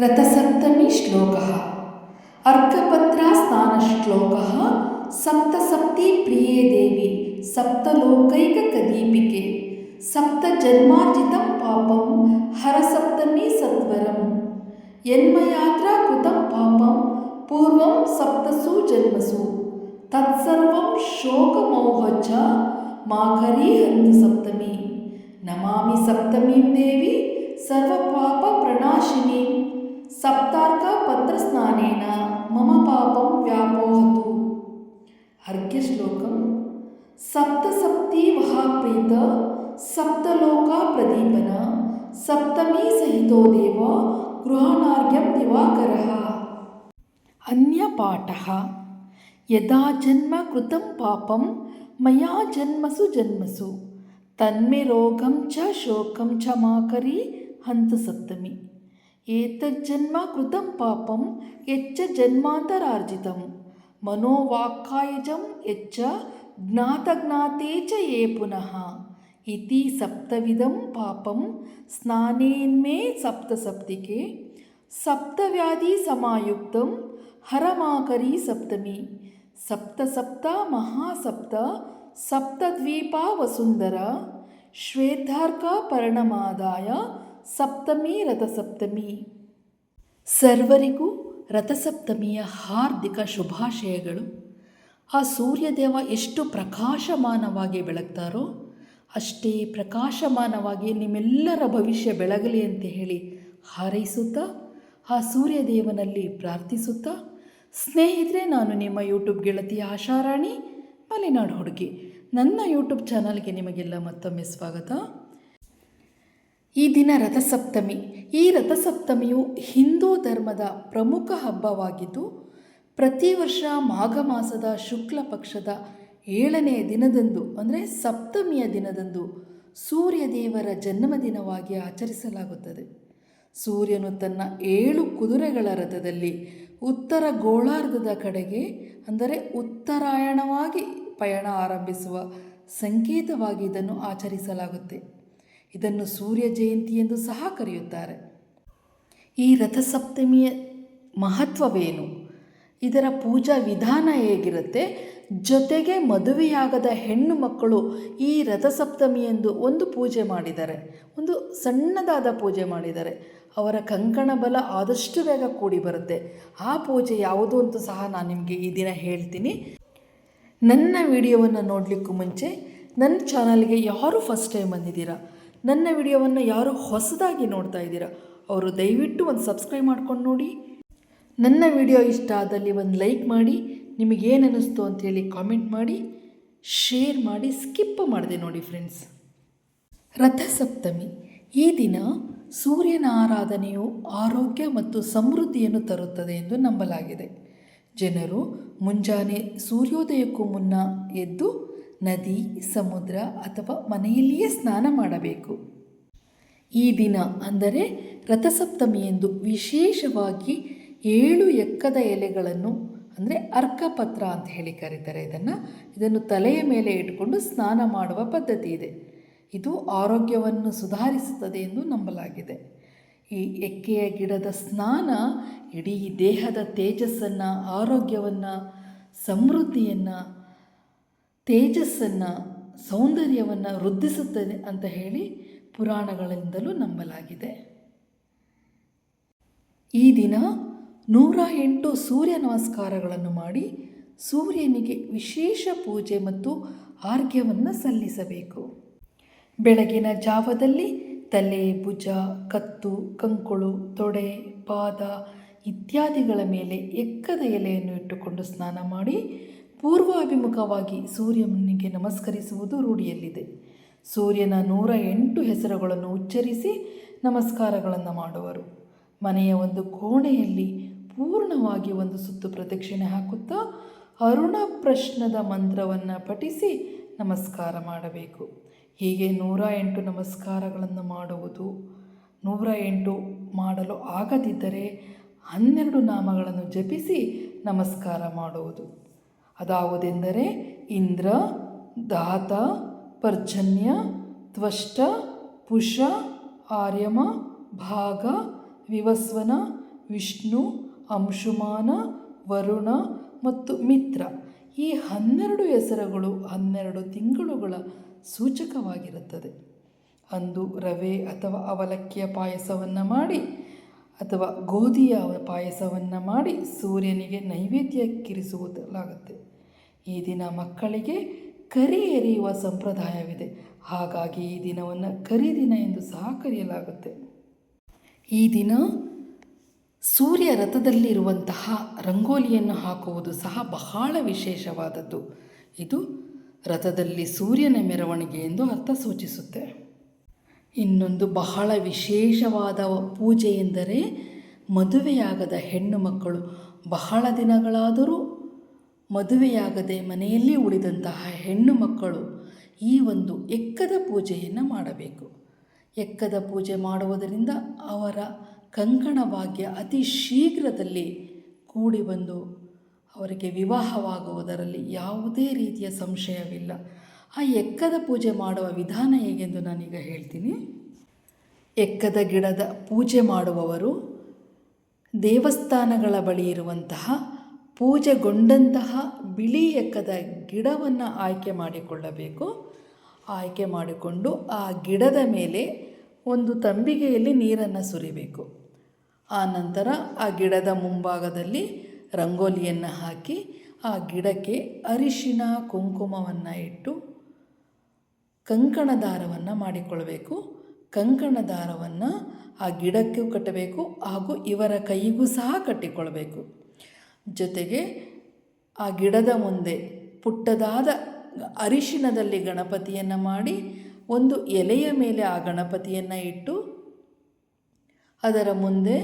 रथसप्तमी श्लोकः सप्तसप्ति प्रिये देवी, सप्तलोकैककदीपिके, सप्तजन्मार्जितं पापं, हरसप्तमी सत्वरं यन्मयात्रा कृतं पापं, पूर्वं सप्तसु जन्मसु तत्सर्वं शोकमोहच माकरी हन्तु सप्तमी नमामि सप्तमीं देवी सर्वपापप्रणाशिनीं सप्तार्कपत्रस्नानेन मम पापं व्यापोहतु अर्घ्यश्लोकं सप्तसप्तिवहाप्रीत सप्तलोकाप्रदीपन सप्तमी सहितो देव गृहाणार्घ्यं दिवाकरः अन्यपाठः यदा जन्म कृतं पापं मया जन्मसु जन्मसु तन्मे रोगं च शोकं च माकरी हन्तु सप्तमी एतज्जन्म कृतं पापं यच्च जन्मान्तरार्जितं। मनोवाक्कायजं यच्च ज्ञातज्ञाते च ये पुनः। इति सप्तविधं पापं स्नानेन्मे सप्तसप्तिके। सप्तव्याधिसमायुक्तं हरमाकरी सप्तमी। सप्तसप्त महासप्त सप्तद्वीपा वसुन्धरा। श्वेद्धर्क पर्णमादाय ಸಪ್ತಮಿ ರಥಸಪ್ತಮಿ. ಸರ್ವರಿಗೂ ರಥಸಪ್ತಮಿಯ ಹಾರ್ದಿಕ ಶುಭಾಶಯಗಳು. ಆ ಸೂರ್ಯದೇವ ಎಷ್ಟು ಪ್ರಕಾಶಮಾನವಾಗಿ ಬೆಳಗ್ತಾರೋ ಅಷ್ಟೇ ಪ್ರಕಾಶಮಾನವಾಗಿ ನಿಮ್ಮೆಲ್ಲರ ಭವಿಷ್ಯ ಬೆಳಗಲಿ ಅಂತ ಹೇಳಿ ಹಾರೈಸುತ್ತಾ, ಆ ಸೂರ್ಯದೇವನಲ್ಲಿ ಪ್ರಾರ್ಥಿಸುತ್ತಾ, ಸ್ನೇಹಿತರೆ, ನಾನು ನಿಮ್ಮ ಯೂಟ್ಯೂಬ್ ಗೆಳತಿ ಆಶಾರಾಣಿ, ಮಲೆನಾಡು ಹುಡುಗಿ. ನನ್ನ ಯೂಟ್ಯೂಬ್ ಚಾನಲ್ಗೆ ನಿಮಗೆಲ್ಲ ಮತ್ತೊಮ್ಮೆ ಸ್ವಾಗತ. ಈ ದಿನ ರಥಸಪ್ತಮಿ. ಈ ರಥಸಪ್ತಮಿಯು ಹಿಂದೂ ಧರ್ಮದ ಪ್ರಮುಖ ಹಬ್ಬವಾಗಿದ್ದು, ಪ್ರತಿ ವರ್ಷ ಮಾಘ ಮಾಸದ ಶುಕ್ಲ ಪಕ್ಷದ ಏಳನೆಯ ದಿನದಂದು, ಅಂದರೆ ಸಪ್ತಮಿಯ ದಿನದಂದು ಸೂರ್ಯ ದೇವರ ಜನ್ಮದಿನವಾಗಿ ಆಚರಿಸಲಾಗುತ್ತದೆ. ಸೂರ್ಯನು ತನ್ನ ಏಳು ಕುದುರೆಗಳ ರಥದಲ್ಲಿ ಉತ್ತರ ಗೋಳಾರ್ಧದ ಕಡೆಗೆ, ಅಂದರೆ ಉತ್ತರಾಯಣವಾಗಿ ಪಯಣ ಆರಂಭಿಸುವ ಸಂಕೇತವಾಗಿ ಇದನ್ನು ಆಚರಿಸಲಾಗುತ್ತೆ. ಇದನ್ನು ಸೂರ್ಯ ಜಯಂತಿ ಎಂದು ಸಹ ಕರೆಯುತ್ತಾರೆ. ಈ ರಥಸಪ್ತಮಿಯ ಮಹತ್ವವೇನು? ಇದರ ಪೂಜಾ ವಿಧಾನ ಹೇಗಿರುತ್ತೆ? ಜೊತೆಗೆ ಮದುವೆಯಾಗದ ಹೆಣ್ಣು ಮಕ್ಕಳು ಈ ರಥಸಪ್ತಮಿ ಎಂದು ಒಂದು ಪೂಜೆ ಮಾಡಿದ್ದಾರೆ ಒಂದು ಸಣ್ಣದಾದ ಪೂಜೆ ಮಾಡಿದ್ದಾರೆ ಅವರ ಕಂಕಣ ಬಲ ಆದಷ್ಟು ಬೇಗ ಕೂಡಿ ಬರುತ್ತೆ. ಆ ಪೂಜೆ ಯಾವುದು ಅಂತ ಸಹ ನಾನು ನಿಮಗೆ ಈ ದಿನ ಹೇಳ್ತೀನಿ. ನನ್ನ ವಿಡಿಯೋವನ್ನು ನೋಡಲಿಕ್ಕೂ ಮುಂಚೆ ನನ್ನ ಚಾನಲ್ಗೆ ಯಾರು ಫಸ್ಟ್ ಟೈಮ್ ಬಂದಿದ್ದೀರಾ? ನನ್ನ ವಿಡಿಯೋವನ್ನು ಯಾರು ಹೊಸದಾಗಿ ನೋಡ್ತಾ ಇದ್ದೀರಾ, ಅವರು ದಯವಿಟ್ಟು ಒಂದು ಸಬ್ಸ್ಕ್ರೈಬ್ ಮಾಡ್ಕೊಂಡು ನೋಡಿ. ನನ್ನ ವಿಡಿಯೋ ಇಷ್ಟ ಆದಲ್ಲಿ ಒಂದು ಲೈಕ್ ಮಾಡಿ ನಿಮಗೇನು ಅನ್ನಿಸ್ತು ಅಂತೇಳಿ ಕಾಮೆಂಟ್ ಮಾಡಿ, ಶೇರ್ ಮಾಡಿ, ಸ್ಕಿಪ್ ಮಾಡಿದೆ ನೋಡಿ ಫ್ರೆಂಡ್ಸ್. ರಥಸಪ್ತಮಿ, ಈ ದಿನ ಸೂರ್ಯನ ಆರಾಧನೆಯು ಆರೋಗ್ಯ ಮತ್ತು ಸಮೃದ್ಧಿಯನ್ನು ತರುತ್ತದೆ ಎಂದು ನಂಬಲಾಗಿದೆ. ಜನರು ಮುಂಜಾನೆ ಸೂರ್ಯೋದಯಕ್ಕೂ ಮುನ್ನ ಎದ್ದು ನದಿ, ಸಮುದ್ರ ಅಥವಾ ಮನೆಯಲ್ಲಿಯೇ ಸ್ನಾನ ಮಾಡಬೇಕು. ಈ ದಿನ ಅಂದರೆ ರಥಸಪ್ತಮಿಯಂದು ವಿಶೇಷವಾಗಿ ಏಳು ಎಕ್ಕದ ಎಲೆಗಳನ್ನು ಅಂದರೆ ಅರ್ಕಪತ್ರ ಅಂತ ಹೇಳಿ ಕರೀತಾರೆ. ಇದನ್ನು ಇದನ್ನು ತಲೆಯ ಮೇಲೆ ಇಟ್ಟುಕೊಂಡು ಸ್ನಾನ ಮಾಡುವ ಪದ್ಧತಿ ಇದೆ. ಇದು ಆರೋಗ್ಯವನ್ನು ಸುಧಾರಿಸುತ್ತದೆ ಎಂದು ನಂಬಲಾಗಿದೆ. ಈ ಎಕ್ಕೆಯ ಗಿಡದ ಸ್ನಾನ ಇಡೀ ದೇಹದ ತೇಜಸ್ಸನ್ನು, ಆರೋಗ್ಯವನ್ನು, ಸಮೃದ್ಧಿಯನ್ನು ತೇಜಸ್ಸನ್ನು, ಸೌಂದರ್ಯವನ್ನು ವೃದ್ಧಿಸುತ್ತದೆ ಅಂತ ಹೇಳಿ ಪುರಾಣಗಳಿಂದಲೂ ನಂಬಲಾಗಿದೆ. ಈ ದಿನ ನೂರ ಎಂಟು ಸೂರ್ಯ ನಮಸ್ಕಾರಗಳನ್ನು ಮಾಡಿ ಸೂರ್ಯನಿಗೆ ವಿಶೇಷ ಪೂಜೆ ಮತ್ತು ಆರ್ಘ್ಯವನ್ನು ಸಲ್ಲಿಸಬೇಕು. ಬೆಳಗಿನ ಜಾವದಲ್ಲಿ ತಲೆ, ಭುಜ, ಕತ್ತು, ಕಂಕುಳು, ತೊಡೆ, ಪಾದ ಇತ್ಯಾದಿಗಳ ಮೇಲೆ ಎಕ್ಕದ ಎಲೆಯನ್ನು ಇಟ್ಟುಕೊಂಡು ಸ್ನಾನ ಮಾಡಿ ಪೂರ್ವಾಭಿಮುಖವಾಗಿ ಸೂರ್ಯನಿಗೆ ನಮಸ್ಕರಿಸುವುದು ರೂಢಿಯಲ್ಲಿದೆ. ಸೂರ್ಯನ ನೂರ ಎಂಟು ಹೆಸರುಗಳನ್ನು ಉಚ್ಚರಿಸಿ ನಮಸ್ಕಾರಗಳನ್ನು ಮಾಡುವರು. ಮನೆಯ ಒಂದು ಕೋಣೆಯಲ್ಲಿ ಪೂರ್ಣವಾಗಿ ಒಂದು ಸುತ್ತು ಪ್ರದಕ್ಷಿಣೆ ಹಾಕುತ್ತಾ ಅರುಣ ಪ್ರಶ್ನದ ಮಂತ್ರವನ್ನು ಪಠಿಸಿ ನಮಸ್ಕಾರ ಮಾಡಬೇಕು. ಹೀಗೆ ನೂರ ಎಂಟು ನಮಸ್ಕಾರಗಳನ್ನು ಮಾಡುವುದು, ನೂರ ಎಂಟು ಮಾಡಲು ಆಗದಿದ್ದರೆ ಹನ್ನೆರಡು ನಾಮಗಳನ್ನು ಜಪಿಸಿ ನಮಸ್ಕಾರ ಮಾಡುವುದು. ಅದಾವುದೆಂದರೆ ಇಂದ್ರ, ದಾತ, ಪರ್ಜನ್ಯ, ತ್ವಷ್ಟ, ಪುಷ, ಆರ್ಯಮ, ಭಾಗ, ವಿವಸ್ವನ, ವಿಷ್ಣು, ಅಂಶುಮಾನ, ವರುಣ ಮತ್ತು ಮಿತ್ರ. ಈ ಹನ್ನೆರಡು ಹೆಸರುಗಳು ಹನ್ನೆರಡು ತಿಂಗಳುಗಳ ಸೂಚಕವಾಗಿರುತ್ತದೆ. ಅಂದು ರವೆ ಅಥವಾ ಅವಲಕ್ಕಿಯ ಪಾಯಸವನ್ನು ಮಾಡಿ ಅಥವಾ ಗೋಧಿಯ ಪಾಯಸವನ್ನು ಮಾಡಿ ಸೂರ್ಯನಿಗೆ ನೈವೇದ್ಯಕ್ಕಿರಿಸುವುದಲಾಗುತ್ತೆ. ಈ ದಿನ ಮಕ್ಕಳಿಗೆ ಕರಿ ಎರೆಯುವ ಸಂಪ್ರದಾಯವಿದೆ. ಹಾಗಾಗಿ ಈ ದಿನವನ್ನು ಕರಿದಿನ ಎಂದು ಸಹ ಕರೆಯಲಾಗುತ್ತೆ. ಈ ದಿನ ಸೂರ್ಯ ರಥದಲ್ಲಿರುವಂತಹ ರಂಗೋಲಿಯನ್ನು ಹಾಕುವುದು ಸಹ ಬಹಳ ವಿಶೇಷವಾದದ್ದು. ಇದು ರಥದಲ್ಲಿ ಸೂರ್ಯನ ಮೆರವಣಿಗೆ ಎಂದು ಅರ್ಥ ಸೂಚಿಸುತ್ತೆ. ಇನ್ನೊಂದು ಬಹಳ ವಿಶೇಷವಾದ ಪೂಜೆ ಎಂದರೆ ಮದುವೆಯಾಗದ ಹೆಣ್ಣು ಮಕ್ಕಳು. ಬಹಳ ದಿನಗಳಾದರೂ ಮದುವೆಯಾಗದೆ ಮನೆಯಲ್ಲಿ ಉಳಿದಂತಹ ಹೆಣ್ಣು ಮಕ್ಕಳು ಈ ಒಂದು ಎಕ್ಕದ ಪೂಜೆಯನ್ನು ಮಾಡಬೇಕು. ಎಕ್ಕದ ಪೂಜೆ ಮಾಡುವುದರಿಂದ ಅವರ ಕಂಕಣ ಭಾಗ್ಯ ಅತಿ ಶೀಘ್ರದಲ್ಲಿ ಕೂಡಿ ಬಂದು ಅವರಿಗೆ ವಿವಾಹವಾಗುವುದರಲ್ಲಿ ಯಾವುದೇ ರೀತಿಯ ಸಂಶಯವಿಲ್ಲ. ಆ ಎಕ್ಕದ ಪೂಜೆ ಮಾಡುವ ವಿಧಾನ ಹೇಗೆಂದು ನಾನೀಗ ಹೇಳ್ತೀನಿ. ಎಕ್ಕದ ಗಿಡದ ಪೂಜೆ ಮಾಡುವವರು ದೇವಸ್ಥಾನಗಳ ಬಳಿ ಇರುವಂತಹ ಪೂಜೆಗೊಂಡಂತಹ ಬಿಳಿ ಎಕ್ಕದ ಗಿಡವನ್ನು ಆಯ್ಕೆ ಮಾಡಿಕೊಳ್ಳಬೇಕು. ಆಯ್ಕೆ ಮಾಡಿಕೊಂಡು ಆ ಗಿಡದ ಮೇಲೆ ಒಂದು ತಂಬಿಗೆಯಲ್ಲಿ ನೀರನ್ನು ಸುರಿಬೇಕು. ಆ ನಂತರ ಆ ಗಿಡದ ಮುಂಭಾಗದಲ್ಲಿ ರಂಗೋಲಿಯನ್ನು ಹಾಕಿ ಆ ಗಿಡಕ್ಕೆ ಅರಿಶಿನ, ಕುಂಕುಮವನ್ನು ಇಟ್ಟು ಕಂಕಣ ದಾರವನ್ನು ಮಾಡಿಕೊಳ್ಬೇಕು. ಕಂಕಣ ದಾರವನ್ನು ಆ ಗಿಡಕ್ಕೂ ಕಟ್ಟಬೇಕು ಹಾಗೂ ಇವರ ಕೈಗೂ ಸಹ ಕಟ್ಟಿಕೊಳ್ಬೇಕು. ಜೊತೆಗೆ ಆ ಗಿಡದ ಮುಂದೆ ಪುಟ್ಟದಾದ ಅರಿಶಿಣದಲ್ಲಿ ಗಣಪತಿಯನ್ನು ಮಾಡಿ ಒಂದು ಎಲೆಯ ಮೇಲೆ ಆ ಗಣಪತಿಯನ್ನು ಇಟ್ಟು ಅದರ ಮುಂದೆ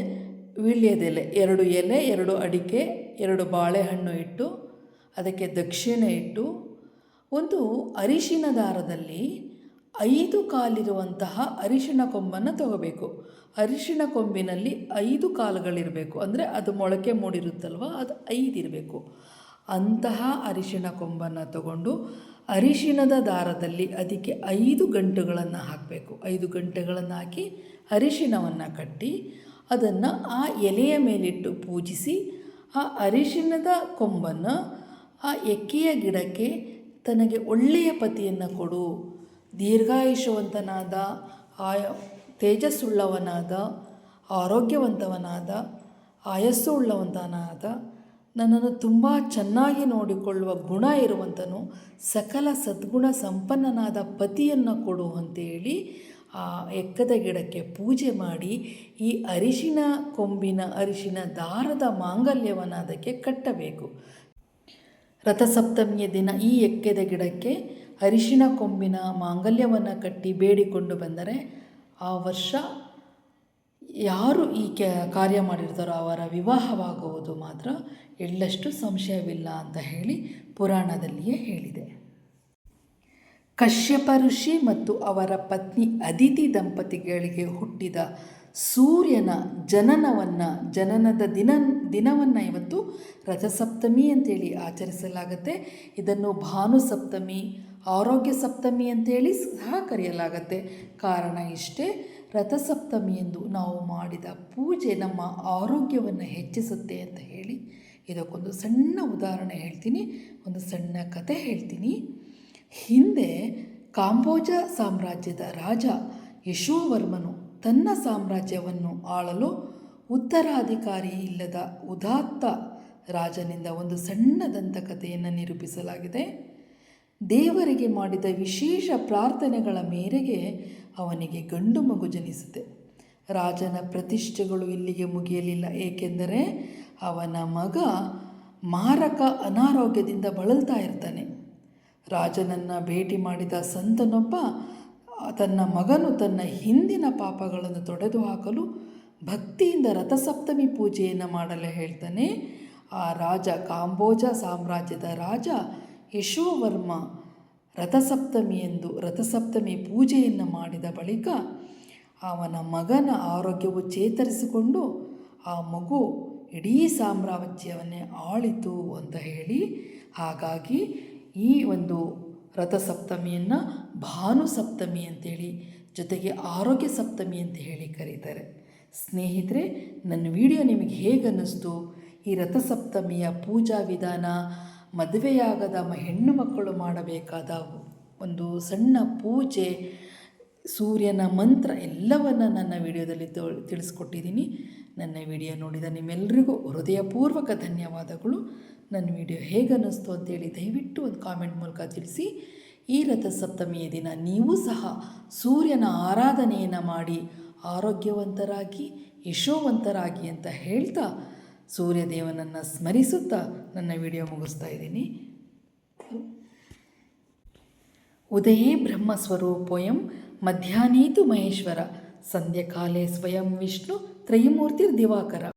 ವೀಳ್ಯದೆಲೆ ಎರಡು ಎಲೆ, ಎರಡು ಅಡಿಕೆ, ಎರಡು ಬಾಳೆಹಣ್ಣು ಇಟ್ಟು ಅದಕ್ಕೆ ದಕ್ಷಿಣೆ ಇಟ್ಟು ಒಂದು ಅರಿಶಿನ ದಾರದಲ್ಲಿ ಐದು ಕಾಲಿರುವಂತಹ ಅರಿಶಿಣ ಕೊಂಬನ್ನು ತಗೋಬೇಕು. ಅರಿಶಿಣ ಕೊಂಬಿನಲ್ಲಿ ಐದು ಕಾಲುಗಳಿರಬೇಕು. ಅಂದರೆ ಅದು ಮೊಳಕೆ ಮೂಡಿರುತ್ತಲ್ವ? ಅದು ಐದು ಇರಬೇಕು. ಅಂತಹ ಅರಿಶಿಣ ಕೊಂಬನ್ನು ತಗೊಂಡು ಅರಿಶಿಣದ ದಾರದಲ್ಲಿ ಅದಕ್ಕೆ ಐದು ಗಂಟುಗಳನ್ನು ಹಾಕಬೇಕು. ಐದು ಗಂಟೆಗಳನ್ನು ಹಾಕಿ ಅರಿಶಿನವನ್ನು ಕಟ್ಟಿ ಅದನ್ನು ಆ ಎಲೆಯ ಮೇಲಿಟ್ಟು ಪೂಜಿಸಿ ಆ ಅರಿಶಿಣದ ಕೊಂಬನ್ನು ಆ ಎಕ್ಕೆಯ ಗಿಡಕ್ಕೆ ತನಗೆ ಒಳ್ಳೆಯ ಪತಿಯನ್ನು ಕೊಡು. ದೀರ್ಘಾಯುಷ್ಯವಂತನಾದ, ಆಯ, ತೇಜಸ್ಸುಳ್ಳವನಾದ, ಆರೋಗ್ಯವಂತವನಾದ, ಆಯಸ್ಸು ಉಳ್ಳವಂತನಾದ ನನ್ನನ್ನು ತುಂಬ ಚೆನ್ನಾಗಿ ನೋಡಿಕೊಳ್ಳುವ ಗುಣ ಇರುವಂತನು ಸಕಲ ಸದ್ಗುಣ ಸಂಪನ್ನನಾದ ಪತಿಯನ್ನು ಕೊಡು ಅಂತೇಳಿ ಆ ಎಕ್ಕದ ಗಿಡಕ್ಕೆ ಪೂಜೆ ಮಾಡಿ ಈ ಅರಿಶಿನ ಕೊಂಬಿನ ಅರಿಶಿನ ದಾರದ ಮಾಂಗಲ್ಯವನ್ನು ಅದಕ್ಕೆ ಕಟ್ಟಬೇಕು. ರಥಸಪ್ತಮಿಯ ದಿನ ಈ ಎಕ್ಕೆದ ಗಿಡಕ್ಕೆ ಅರಿಶಿನ ಕೊಂಬಿನ ಮಾಂಗಲ್ಯವನ್ನು ಕಟ್ಟಿ ಬೇಡಿಕೊಂಡು ಬಂದರೆ ಆ ವರ್ಷ ಯಾರು ಈ ಕೆ ಕಾರ್ಯ ಮಾಡಿರ್ತಾರೋ ಅವರ ವಿವಾಹವಾಗುವುದು ಮಾತ್ರ ಎಳ್ಳಷ್ಟು ಸಂಶಯವಿಲ್ಲ ಅಂತ ಹೇಳಿ ಪುರಾಣದಲ್ಲಿಯೇ ಹೇಳಿದೆ. ಕಶ್ಯಪ ಋಷಿ ಮತ್ತು ಅವರ ಪತ್ನಿ ಅದಿತಿ ದಂಪತಿಗಳಿಗೆ ಹುಟ್ಟಿದ ಸೂರ್ಯನ ಜನನವನ್ನು, ಜನನದ ದಿನ, ದಿನವನ್ನು ಇವತ್ತು ರಥಸಪ್ತಮಿ ಅಂತೇಳಿ ಆಚರಿಸಲಾಗುತ್ತೆ. ಇದನ್ನು ಭಾನು ಸಪ್ತಮಿ ಆರೋಗ್ಯ ಸಪ್ತಮಿ ಅಂತೇಳಿ ಸಹ ಕರೆಯಲಾಗತ್ತೆ. ಕಾರಣ ಇಷ್ಟೇ ರಥಸಪ್ತಮಿಯಂದು ನಾವು ಮಾಡಿದ ಪೂಜೆ ನಮ್ಮ ಆರೋಗ್ಯವನ್ನು ಹೆಚ್ಚಿಸುತ್ತೆ ಅಂತ ಹೇಳಿ ಇದಕ್ಕೊಂದು ಸಣ್ಣ ಉದಾಹರಣೆ ಹೇಳ್ತೀನಿ, ಒಂದು ಸಣ್ಣ ಕತೆ ಹೇಳ್ತೀನಿ. ಹಿಂದೆ ಕಾಂಬೋಜ ಸಾಮ್ರಾಜ್ಯದ ರಾಜ ಯಶೋವರ್ಮನು ತನ್ನ ಸಾಮ್ರಾಜ್ಯವನ್ನು ಆಳಲು ಉತ್ತರಾಧಿಕಾರಿ ಇಲ್ಲದ ಉದಾತ್ತ ರಾಜನಿಂದ ಒಂದು ಸಣ್ಣ ದಂತಕಥೆಯನ್ನು ನಿರೂಪಿಸಲಾಗಿದೆ. ದೇವರಿಗೆ ಮಾಡಿದ ವಿಶೇಷ ಪ್ರಾರ್ಥನೆಗಳ ಮೇರೆಗೆ ಅವನಿಗೆ ಗಂಡು ಮಗು ಜನಿಸಿದೆ. ರಾಜನ ಪ್ರತಿಷ್ಠೆಗಳು ಇಲ್ಲಿಗೆ ಮುಗಿಯಲಿಲ್ಲ, ಏಕೆಂದರೆ ಅವನ ಮಗ ಮಾರಕ ಅನಾರೋಗ್ಯದಿಂದ ಬಳಲ್ತಾ ಇರ್ತಾನೆ. ರಾಜನನ್ನು ಭೇಟಿ ಮಾಡಿದ ಸಂತನೊಬ್ಬ ತನ್ನ ಮಗನು ತನ್ನ ಹಿಂದಿನ ಪಾಪಗಳನ್ನು ತೊಡೆದು ಹಾಕಲು ಭಕ್ತಿಯಿಂದ ರಥಸಪ್ತಮಿ ಪೂಜೆಯನ್ನು ಮಾಡಲು ಹೇಳ್ತಾನೆ. ಆ ರಾಜ, ಕಾಂಬೋಜ ಸಾಮ್ರಾಜ್ಯದ ರಾಜ ಯಶೋವರ್ಮ ರಥಸಪ್ತಮಿಯೆಂದು ರಥಸಪ್ತಮಿ ಪೂಜೆಯನ್ನು ಮಾಡಿದ ಬಳಿಕ ಅವನ ಮಗನ ಆರೋಗ್ಯವು ಚೇತರಿಸಿಕೊಂಡು ಆ ಮಗು ಇಡೀ ಸಾಮ್ರಾಜ್ಯವನ್ನೇ ಆಳಿತು ಅಂತ ಹೇಳಿ ಹಾಗಾಗಿ ಈ ಒಂದು ರಥಸಪ್ತಮಿಯನ್ನು ಭಾನು ಸಪ್ತಮಿ ಅಂತೇಳಿ ಜೊತೆಗೆ ಆರೋಗ್ಯ ಸಪ್ತಮಿ ಅಂತ ಹೇಳಿ ಕರೀತಾರೆ. ಸ್ನೇಹಿತರೆ, ನನ್ನ ವಿಡಿಯೋ ನಿಮಗೆ ಹೇಗೆ ಅನ್ನಿಸ್ತು ಈ ರಥಸಪ್ತಮಿಯ ಪೂಜಾ ವಿಧಾನ, ಮದುವೆಯಾಗದ ಮ, ಹೆಣ್ಣು ಮಕ್ಕಳು ಮಾಡಬೇಕಾದ ಒಂದು ಸಣ್ಣ ಪೂಜೆ ಸೂರ್ಯನ ಮಂತ್ರ ಎಲ್ಲವನ್ನು ನನ್ನ ವಿಡಿಯೋದಲ್ಲಿ ತಿಳಿಸ್ಕೊಟ್ಟಿದ್ದೀನಿ. ನನ್ನ ವಿಡಿಯೋ ನೋಡಿದ ನಿಮ್ಮೆಲ್ಲರಿಗೂ ಹೃದಯಪೂರ್ವಕ ಧನ್ಯವಾದಗಳು. ನನ್ನ ವಿಡಿಯೋ ಹೇಗೆ ಅನ್ನಿಸ್ತು ಅಂತೇಳಿ ದಯವಿಟ್ಟು ಒಂದು ಕಾಮೆಂಟ್ ಮೂಲಕ ತಿಳಿಸಿ. ಈ ರಥಸಪ್ತಮಿಯ ದಿನ ನೀವು ಸಹ ಸೂರ್ಯನ ಆರಾಧನೆಯನ್ನು ಮಾಡಿ, ಆರೋಗ್ಯವಂತರಾಗಿ, ಯಶೋವಂತರಾಗಿ ಅಂತ ಹೇಳ್ತಾ ಸೂರ್ಯದೇವನನ್ನು ಸ್ಮರಿಸುತ್ತಾ ನನ್ನ ವಿಡಿಯೋ ಮುಗಿಸ್ತಾ ಇದ್ದೀನಿ. ಉದಯೇ ಬ್ರಹ್ಮಸ್ವರೂಪೋಯಂ ಮಧ್ಯಾಹ್ನೇತು ಮಹೇಶ್ವರ ಸಂಧ್ಯಕಾಲೇ ಸ್ವಯಂ ವಿಷ್ಣು ತ್ರಯಮೂರ್ತಿರ್ದಿವಾಕರ.